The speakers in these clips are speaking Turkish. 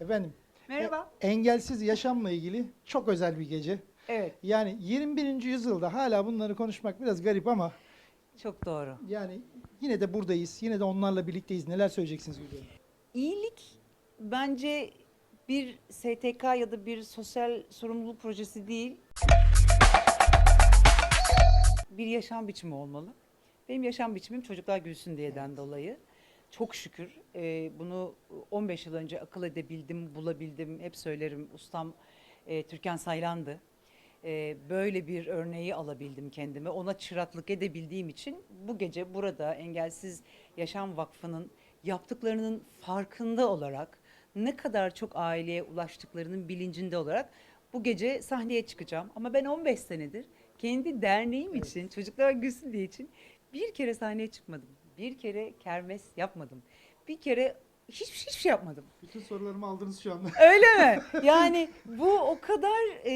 Efendim, Merhaba. e- engelsiz yaşamla ilgili çok özel bir gece. Evet, Yani 21. yüzyılda hala bunları konuşmak biraz garip ama çok doğru. yani yine de buradayız. Yine de onlarla birlikteyiz. Neler söyleyeceksiniz? Hanım? İyilik bence bir STK ya da bir sosyal sorumluluk projesi değil. Bir yaşam biçimi olmalı. Benim yaşam biçimim çocuklar gülsün diyeden dolayı. Çok şükür e, bunu 15 yıl önce akıl edebildim, bulabildim. Hep söylerim ustam e, Türkan Saylan'dı. E, böyle bir örneği alabildim kendime. Ona çıraklık edebildiğim için bu gece burada Engelsiz Yaşam Vakfı'nın yaptıklarının farkında olarak ne kadar çok aileye ulaştıklarının bilincinde olarak bu gece sahneye çıkacağım. Ama ben 15 senedir kendi derneğim için, çocuklar gülsün diye için bir kere sahneye çıkmadım. Bir kere kermes yapmadım. Bir kere hiçbir, hiçbir şey yapmadım. Bütün sorularımı aldınız şu anda. Öyle mi? Yani bu o kadar e,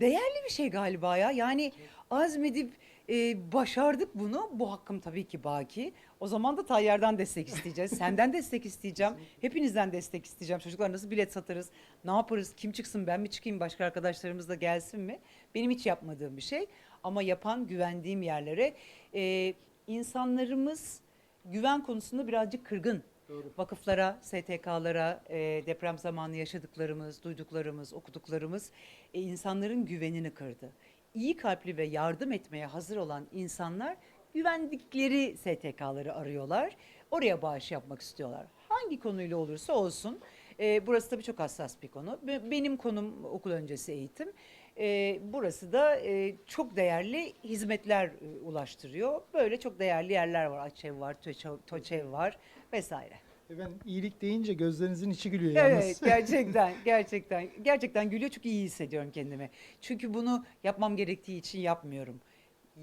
değerli bir şey galiba ya. Yani azmedip e, başardık bunu. Bu hakkım tabii ki baki. O zaman da Tayyar'dan destek isteyeceğiz. Senden destek isteyeceğim. Hepinizden destek isteyeceğim. Çocuklar nasıl bilet satarız? Ne yaparız? Kim çıksın? Ben mi çıkayım? Başka arkadaşlarımız da gelsin mi? Benim hiç yapmadığım bir şey. Ama yapan güvendiğim yerlere e, insanlarımız güven konusunda birazcık kırgın Doğru. vakıflara, STK'lara, e, deprem zamanı yaşadıklarımız, duyduklarımız, okuduklarımız e, insanların güvenini kırdı. İyi kalpli ve yardım etmeye hazır olan insanlar güvendikleri STK'ları arıyorlar. Oraya bağış yapmak istiyorlar. Hangi konuyla olursa olsun. e, burası tabii çok hassas bir konu. Be- Benim konum okul öncesi eğitim. E, burası da e, çok değerli hizmetler e, ulaştırıyor. Böyle çok değerli yerler var. Açev var, Töçev, Toçev var vesaire. Efendim iyilik deyince gözlerinizin içi gülüyor yalnız. Evet gerçekten gerçekten gerçekten gülüyor çünkü iyi hissediyorum kendimi. Çünkü bunu yapmam gerektiği için yapmıyorum.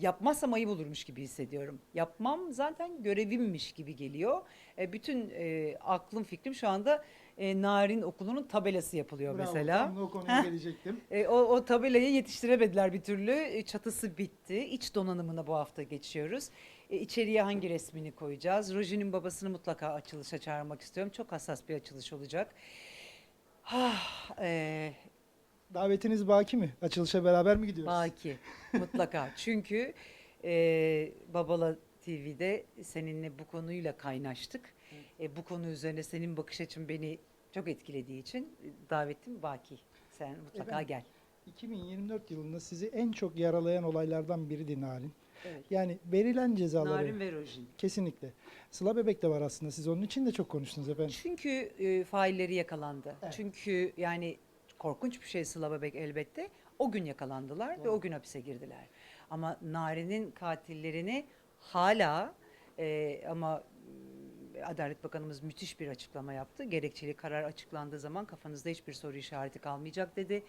Yapmazsam ayıp olurmuş gibi hissediyorum. Yapmam zaten görevimmiş gibi geliyor. E, bütün e, aklım fikrim şu anda e, Narin Okulu'nun tabelası yapılıyor Bravo, mesela. Tam da o konuya Heh. gelecektim. E, o, o tabelayı yetiştiremediler bir türlü. E, çatısı bitti. İç donanımına bu hafta geçiyoruz. E, içeriye hangi resmini koyacağız? Roji'nin babasını mutlaka açılışa çağırmak istiyorum. Çok hassas bir açılış olacak. Ah, e, Davetiniz baki mi? Açılışa beraber mi gidiyoruz? Baki mutlaka. Çünkü e, Babala TV'de seninle bu konuyla kaynaştık. E, bu konu üzerine senin bakış açın beni çok etkilediği için e, davetim Baki. Sen mutlaka Efendim? gel. 2024 yılında sizi en çok yaralayan olaylardan biridir Narin. Evet. Yani verilen cezaları Narin ve Rojin. kesinlikle. Sıla Bebek de var aslında. Siz onun için de çok konuştunuz efendim. Çünkü e, failleri yakalandı. Evet. Çünkü yani korkunç bir şey Sıla Bebek elbette. O gün yakalandılar ve Doğru. o gün hapise girdiler. Ama Nari'nin katillerini hala e, ama e, Adalet Bakanımız müthiş bir açıklama yaptı. Gerekçeli karar açıklandığı zaman kafanızda hiçbir soru işareti kalmayacak dedi.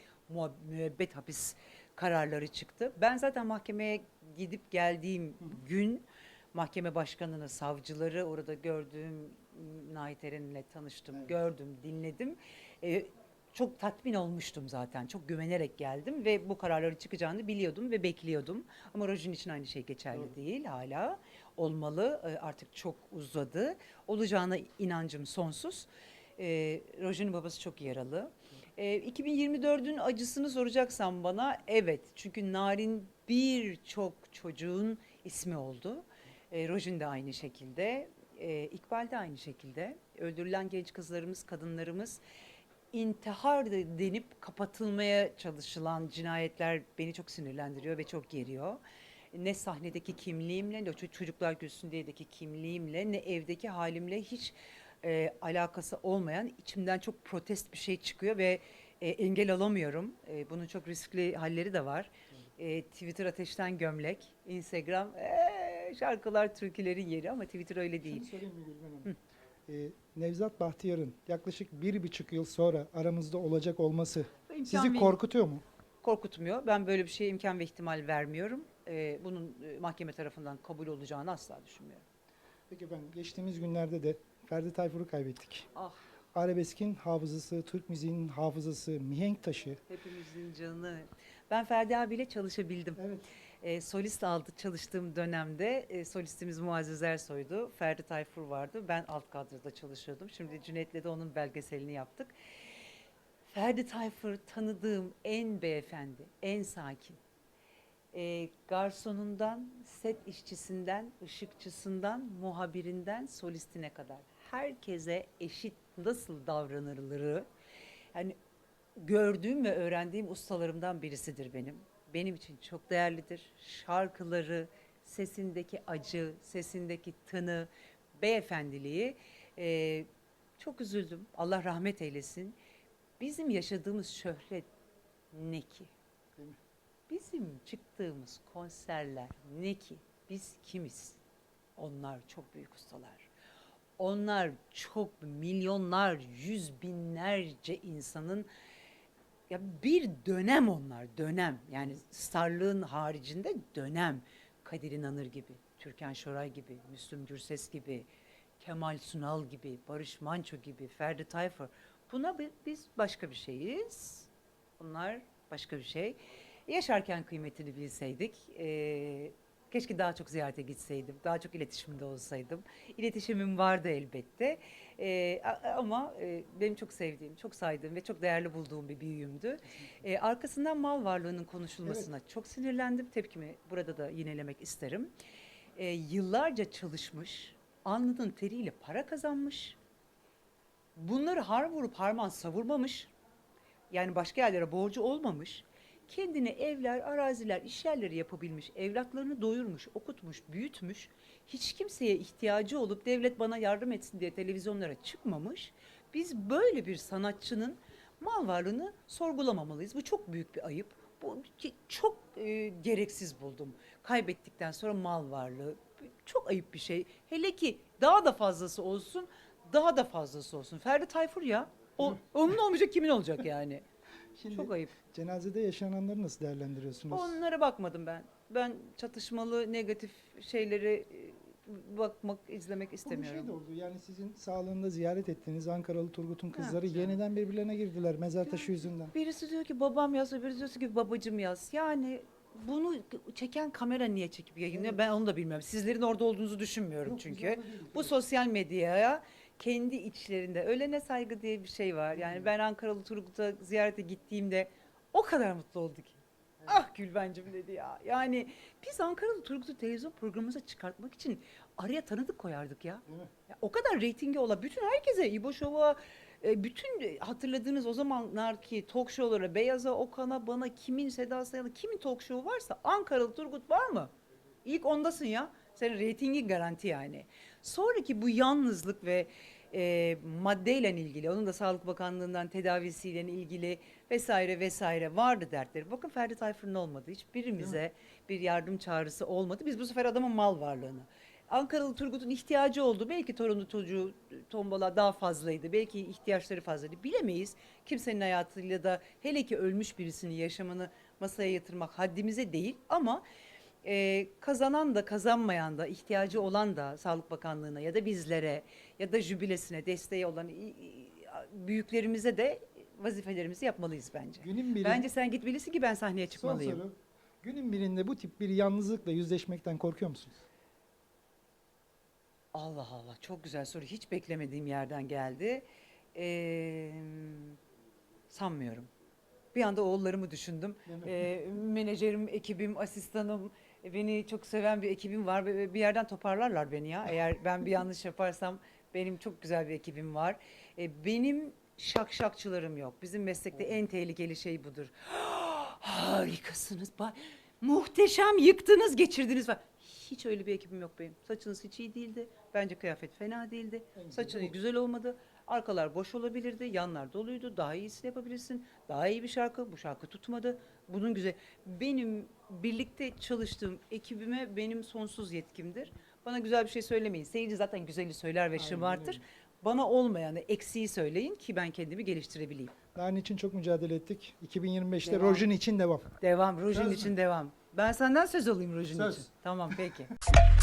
Müebbet hapis kararları çıktı. Ben zaten mahkemeye gidip geldiğim gün mahkeme başkanını, savcıları orada gördüğüm Nait Eren'le tanıştım, Evet. gördüm, dinledim. Ee, çok tatmin olmuştum zaten. Çok güvenerek geldim ve bu kararları çıkacağını biliyordum ve bekliyordum. Ama Rojin için aynı şey geçerli Doğru. değil hala. Olmalı. Ee, Artık çok uzadı. Olacağına inancım sonsuz. Ee, Rojin'in babası çok yaralı. Ee, 2024'ün acısını soracaksan bana evet. Çünkü Narin birçok çocuğun ismi oldu. E, Rojin de aynı şekilde. E, İkbal de aynı şekilde. Öldürülen genç kızlarımız, kadınlarımız intihar de- denip kapatılmaya çalışılan cinayetler beni çok sinirlendiriyor ve çok geriyor. Ne sahnedeki kimliğimle, ne ço- çocuklar gülsün diyedeki kimliğimle, ne evdeki halimle hiç e, alakası olmayan içimden çok protest bir şey çıkıyor ve e, engel alamıyorum. E, bunun çok riskli halleri de var. E, Twitter ateşten gömlek, Instagram e, şarkılar türkülerin yeri ama Twitter öyle Şunu değil. sorayım mı Gülben Hanım? Ee, Nevzat Bahtiyar'ın yaklaşık bir buçuk yıl sonra aramızda olacak olması İmkan sizi ve- korkutuyor mu? korkutmuyor. Ben böyle bir şeye imkan ve ihtimal vermiyorum. E, bunun e, mahkeme tarafından kabul olacağını asla düşünmüyorum. Peki efendim geçtiğimiz günlerde de Ferdi Tayfur'u kaybettik. Ah Arabeskin hafızası, Türk müziğinin hafızası, mihenk taşı. hepimizin canı. Ben Ferdi abiyle çalışabildim. Evet. E, solist aldı çalıştığım dönemde e, solistimiz Muazzez Ersoy'du. Ferdi Tayfur vardı. Ben alt kadroda çalışıyordum. Şimdi Cüneyt'le de onun belgeselini yaptık. Ferdi Tayfur tanıdığım en beyefendi, en sakin. Ee, garsonundan, set işçisinden, ışıkçısından, muhabirinden, solistine kadar herkese eşit nasıl davranırları yani gördüğüm ve öğrendiğim ustalarımdan birisidir benim. Benim için çok değerlidir. Şarkıları, sesindeki acı, sesindeki tını, beyefendiliği. Ee, çok üzüldüm. Allah rahmet eylesin. Bizim yaşadığımız şöhret ne ki? Bizim çıktığımız konserler ne ki? Biz kimiz? Onlar çok büyük ustalar. Onlar çok milyonlar, yüz binlerce insanın ya bir dönem onlar, dönem. Yani starlığın haricinde dönem. Kadir İnanır gibi, Türkan Şoray gibi, Müslüm Gürses gibi, Kemal Sunal gibi, Barış Manço gibi, Ferdi Tayfur. Buna bi- biz başka bir şeyiz. Bunlar başka bir şey. Yaşarken kıymetini bilseydik, eee, keşke daha çok ziyarete gitseydim, daha çok iletişimde olsaydım. İletişimim vardı elbette. Eee, a- ama eee, benim çok sevdiğim, çok saydığım ve çok değerli bulduğum bir büyüğümdü. Eee, arkasından mal varlığının konuşulmasına çok sinirlendim. Tepkimi burada da yinelemek isterim. Eee, yıllarca çalışmış, alnının teriyle para kazanmış. Bunları har vurup harman savurmamış. Yani başka yerlere borcu olmamış. Kendine evler, araziler, işyerleri yapabilmiş, evlatlarını doyurmuş, okutmuş, büyütmüş. Hiç kimseye ihtiyacı olup devlet bana yardım etsin diye televizyonlara çıkmamış. Biz böyle bir sanatçının mal varlığını sorgulamamalıyız. Bu çok büyük bir ayıp. Bu çok e, gereksiz buldum. Kaybettikten sonra mal varlığı çok ayıp bir şey. Hele ki daha da fazlası olsun, daha da fazlası olsun. Ferdi Tayfur ya. O, onun olmayacak kimin olacak yani? Şimdi Çok ayıp. cenazede yaşananları nasıl değerlendiriyorsunuz? Onlara bakmadım ben. Ben çatışmalı, negatif şeyleri e, bakmak, izlemek istemiyorum. şey de oldu yani sizin sağlığında ziyaret ettiğiniz Ankaralı Turgut'un kızları yapacağım? yeniden birbirlerine girdiler mezar taşı yüzünden. Birisi diyor ki babam yazsa, birisi diyor ki babacım yaz. Yani bunu çeken kamera niye çekip yayınlıyor Evet. ben onu da bilmiyorum. Sizlerin orada olduğunuzu düşünmüyorum Yok, biz çünkü. orada değiliz, Bu evet. sosyal medyaya kendi içlerinde ölene saygı diye bir şey var. Yani ben Ankaralı Turgut'a ziyarete gittiğimde o kadar mutlu oldu ki. Ah Gülbencim dedi ya. Yani biz Ankaralı Turgut'u televizyon programımıza çıkartmak için araya tanıdık koyardık ya. Ya o kadar reytingi ola bütün herkese İbo Şov'a e, bütün hatırladığınız o zamanlar ki talk show'lara Beyaz'a, Okan'a, bana kimin Seda Sayan'a kimin talk show'u varsa Ankaralı Turgut var mı? İlk ondasın ya. Senin reytingin garanti yani. Sonraki bu yalnızlık ve e, maddeyle ilgili, onun da Sağlık Bakanlığı'ndan tedavisiyle ilgili vesaire vesaire vardı dertleri. Bakın Ferdi Tayfur'un olmadı. Hiçbirimize bir yardım çağrısı olmadı. Biz bu sefer adamın mal varlığını. Ankaralı Turgut'un ihtiyacı oldu. Belki torunu çocuğu tombala daha fazlaydı. Belki ihtiyaçları fazlaydı. Bilemeyiz. Kimsenin hayatıyla da hele ki ölmüş birisinin yaşamını masaya yatırmak haddimize değil. Ama e, kazanan da kazanmayan da ihtiyacı olan da Sağlık Bakanlığı'na ya da bizlere ya da jübilesine desteği olan i- i- büyüklerimize de vazifelerimizi yapmalıyız bence. Günün birinde, Bence sen gitmelisin ki ben sahneye son çıkmalıyım. soru. Günün birinde bu tip bir yalnızlıkla yüzleşmekten korkuyor musunuz? Allah Allah çok güzel soru. Hiç beklemediğim yerden geldi. Ee, sanmıyorum. Bir anda oğullarımı düşündüm. Değil mi? Ee, menajerim, ekibim, asistanım, beni çok seven bir ekibim var ve bir yerden toparlarlar beni ya. Eğer ben bir yanlış yaparsam benim çok güzel bir ekibim var. Ee, benim şakşakçılarım yok. Bizim meslekte en tehlikeli şey budur. Harikasınız. Ba- Muhteşem yıktınız, geçirdiniz. falan. Hiç öyle bir ekibim yok benim. Saçınız hiç iyi değildi. Bence kıyafet fena değildi. En güzeli Saçın bu. güzel olmadı. Arkalar boş olabilirdi. Yanlar doluydu. Daha iyisini yapabilirsin. Daha iyi bir şarkı. Bu şarkı tutmadı. Bunun güzel. Benim birlikte çalıştığım ekibime benim sonsuz yetkimdir. Bana güzel bir şey söylemeyin. Seyirci zaten güzeli söyler ve şımartır. Bana olmayanı, eksiği söyleyin ki ben kendimi geliştirebileyim. Daha için çok mücadele ettik. 2025'te Devam. Rojin için devam. Devam. Söz mü? için devam. Ben senden söz alayım Rujin Söz. için. Tamam peki.